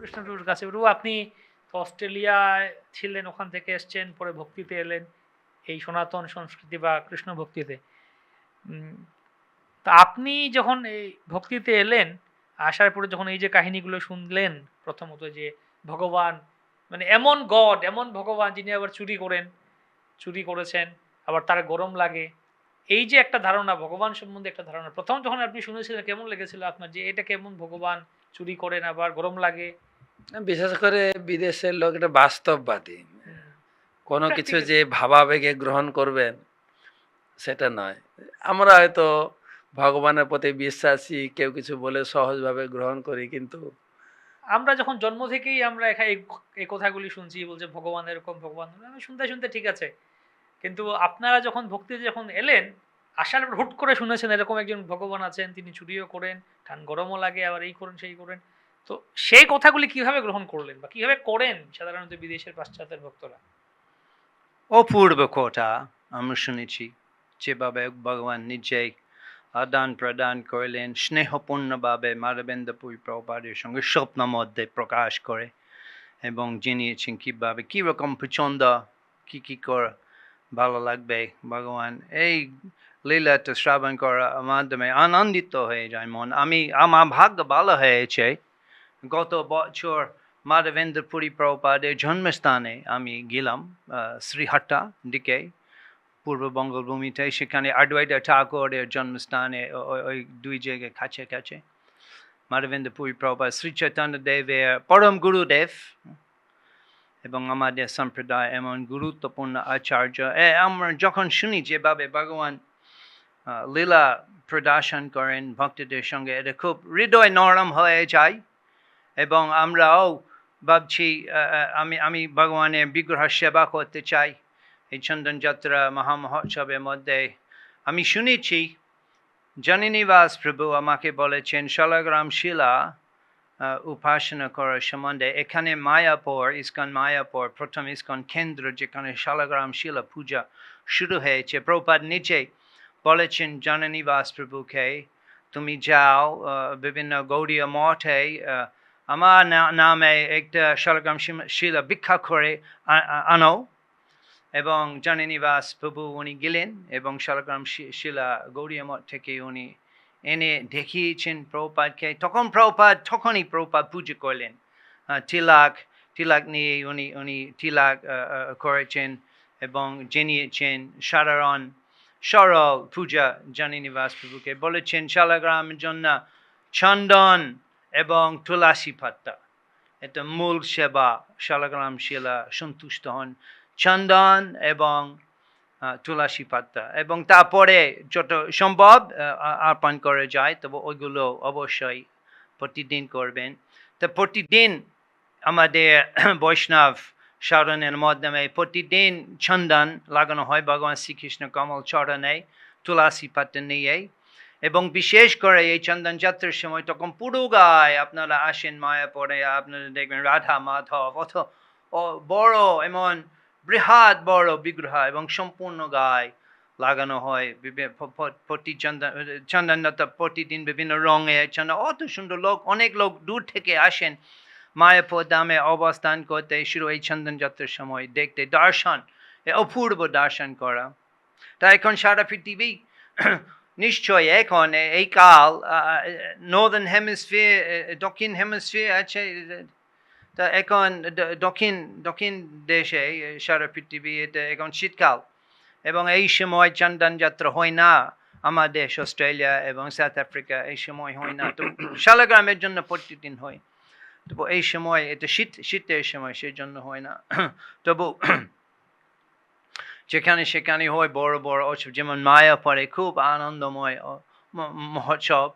কৃষ্ণ প্রভুর কাছে প্রভু আপনি অস্ট্রেলিয়ায় ছিলেন, ওখান থেকে এসছেন, পরে ভক্তিতে এলেন, এই সনাতন সংস্কৃতি বা কৃষ্ণ ভক্তিতে। তা আপনি যখন এই ভক্তিতে এলেন, আসার পরে যখন এই যে কাহিনীগুলো শুনলেন প্রথমত যে ভগবান মানে এমন গড, এমন ভগবান যিনি আবার চুরি করেন, চুরি করেছেন, আবার তার গরম লাগে, এই যে একটা ধারণা, ভগবান সম্বন্ধে একটা ধারণা। প্রথম যখন আপনি শুনেছিলেন, কেমন লেগেছিল আপনার যে এটা কেমন ভগবান চুরি করেন, আবার গরম লাগে? বিশেষ করে বিদেশের লোক এটা বাস্তববাদী। কোনো কিছু. যে ভাবাবেগে গ্রহণ করবেন সেটা নয়। আমরা হয়তো ভগবানের প্রতি বিশ্বাসী কেউ কিছু বলে সহজভাবে গ্রহণ করি কিন্তু আমরা যখন জন্ম থেকেই আমরা এখানে এই- কথাগুলি শুনছি বলছে ভগবান এরকম ভগবান আমি শুনতে শুনতে ঠিক আছে। কিন্তু আপনারা যখন ভক্তিতে যখন এলেন আসার হুট করে শুনেছেন এরকম একজন ভগবান আছেন তিনি চুরিও করেন ঠান গরমও লাগে আবার এই করেন সেই করেন। তো সেই কথাগুলি কীভাবে গ্রহণ করলেন বা কীভাবে করেন সাধারণত বিদেশের পাশ্চাত্যের ভক্তরা? অপূর্ব কথা আমরা শুনেছি যেভাবে ভগবান নিজেই আদান প্রদান করলেন, স্নেহপূর্ণভাবে মাধবেন্দ্রপুর প্রপাদের সঙ্গে স্বপ্ন মধ্যে প্রকাশ করে এবং জেনিয়েছেন কীভাবে, কীরকম পছন্দ কী কী করা, ভালো লাগবে ভগবান। এই লীলাটা শ্রাবণ করার মাধ্যমে আনন্দিত হয়ে যায় মন। আমি, আমার ভাগ্য ভালো হয়েছে। গত বছর মাধবেন্দ্রপুরী প্রপাদের জন্মস্থানে আমি গেলাম শ্রীহাট্টা দিকে, পূর্ব বঙ্গভূমিতে। সেখানে আডওয়াইটা ঠাকুরের জন্মস্থানে ওই দুই জায়গায় কাছে কাছে। মাধবেন্দ্রপুরী প্রপাদ শ্রী চৈতন্য দেবের পরম গুরুদেব এবং আমাদের সম্প্রদায় এমন গুরুত্বপূর্ণ আচার্য। এ, আমরা যখন শুনি যেভাবে ভগবান লীলা প্রদর্শন করেন, ভক্তদের সঙ্গে, এটা খুব হৃদয় নরম হয়ে যায়। এবং আমরাও ভাবছি আমি আমি ভগবানের বিগ্রহ সেবা করতে চাই এই চন্দন যাত্রা মহামহোৎসবের মধ্যে। আমি শুনেছি, জননিবাস প্রভু আমাকে বলেছেন, শালাগ্রাম শিলা উপাসনা করার সম্বন্ধে এখানে মায়াপুর, ইস্কন মায়াপুর, প্রথম ইস্কন কেন্দ্র যেখানে শালাগ্রাম শিলা পূজা শুরু হয়েছে। প্রপাত নিজে বলেছেন, জননিবাস প্রভুকে, তুমি যাও বিভিন্ন গৌরীয় মঠে আমার নামে একটা শিম- শিলা ভিক্ষা করে আনো এবং জননিবাস প্রভু উনি গেলেন এবং শালগ্রাম শিলা গৌরীয় মঠ থেকে উনি এনে দেখিয়েছেন প্রপাতকে তখন প্রপাত তখনই প্রপাত পুজো করলেন। আহ, তিলাক নিয়ে উনি উনি আহ, করেছেন এবং জেনিয়েছেন সাধারণ সরল পূজা জননিবাস প্রভুকে। বলেছেন শালগ্রামের জন্য চন্দন এবং তুলসী পাতা এটা মূল সেবা। শালগ্রাম শিলা সন্তুষ্ট হন চন্দন এবং তুলসী পাতা এবং তারপরে যত সম্ভব আহ, আ- অর্পণ করে যায় তবে ওইগুলো অবশ্যই প্রতিদিন করবেন। তো প্রতিদিন আমাদের বৈষ্ণব স্মরণের মাধ্যমে প্রতিদিন চন্দন লাগানো হয় ভগবান শ্রীকৃষ্ণ কমল চরণে তুলসী পাতা নিয়ে। এবং বিশেষ করে এই চন্দন যাত্রার সময় তখন পুরো গায়ে আপনারা আসেন মায়াপরে আপনারা দেখবেন রাধা মাধব, অথ বড় এমন বৃহৎ বড় বিগ্রহ এবং সম্পূর্ণ গায়ে লাগানো হয়। প্রতি চন্দন চন্দন প্রতিদিন বিভিন্ন রঙে চন্দন অত সুন্দর লোক, অনেক লোক দূর থেকে আসেন মায়াপুর দামে অবস্থান করতে শুরু এই চন্দন যাত্রার সময় দেখতে। দর্শন অপূর্ব দর্শন করা। তা এখন সারা পৃথিবী নিশ্চয় এখন এই কাল নর্দার্ন হেমিসফিয়ার দক্ষিণ হেমিসফিয়ার আছে তা এখন দক্ষিণ দক্ষিণ দেশে সারা পৃথিবী, এটা এখন শীতকাল। এবং এই সময় চন্দন যাত্রা হয় না আমার দেশ, অস্ট্রেলিয়া এবং সাউথ আফ্রিকা, এই সময় হয় না। তো শালাগ্রামের জন্য প্রতিদিন হয়। তবু এই সময়, এটা শীত, শীতের সময় সেই জন্য হয় না। তবু যেখানে সেখানে হয় বড় বড় উৎসব। যেমন মায়াপাড়ে খুব আনন্দময় মহোৎসব।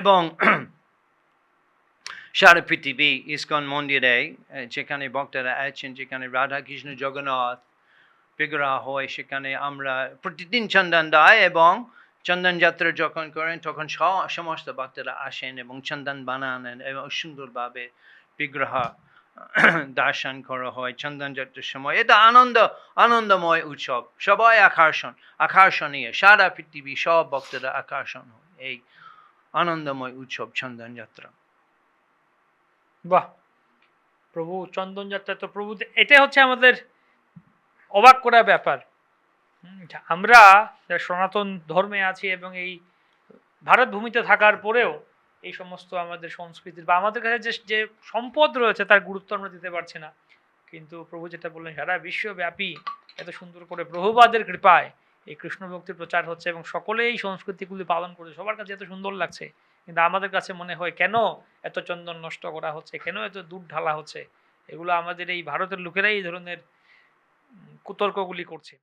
এবং সারা পৃথিবী ইস্কন মন্দিরে যেখানে ভক্তরা আছেন, যেখানে রাধা কৃষ্ণ জগন্নাথ বিগ্রহ হয়, সেখানে আমরা প্রতিদিন চন্দন দেয় এবং চন্দন যাত্রা যখন করেন, তখন সমস্ত ভক্তরা আসেন এবং চন্দন বানান এবং সুন্দরভাবে বিগ্রহ দর্শন করা হয় চন্দন যাত্রার সময়। এটা আনন্দ, আনন্দময় উৎসব। সবাই আকর্ষণ, আকর্ষণীয়। সারা পৃথিবী সব ভক্তরা আকর্ষণ হয়। এই আনন্দময় উৎসব চন্দন যাত্রা বাহ! প্রভু চন্দন যাত্রা তো প্রভু, এটাই হচ্ছে আমাদের অবাক করা ব্যাপার। আমরা সনাতন ধর্মে আছি এবং এই ভারত ভূমিতে থাকার পরেও এই সমস্ত আমাদের সংস্কৃতির বা আমাদের কাছে যে যে সম্পদ রয়েছে তার গুরুত্ব আমরা দিতে পারছি না। কিন্তু প্রভু যেটা বললেন, সারা বিশ্বব্যাপী এত সুন্দর করে প্রভুবাদের কৃপায় এই কৃষ্ণ ভক্তির প্রচার হচ্ছে এবং সকলে এই সংস্কৃতিগুলি পালন করছে। সবার কাছে এত সুন্দর লাগছে, কিন্তু আমাদের কাছে মনে হয় কেন এত চন্দন নষ্ট করা হচ্ছে, কেন এত দুধ ঢালা হচ্ছে? এগুলো আমাদের এই ভারতের লোকেরাই এই ধরনের কুতর্কগুলি করছে।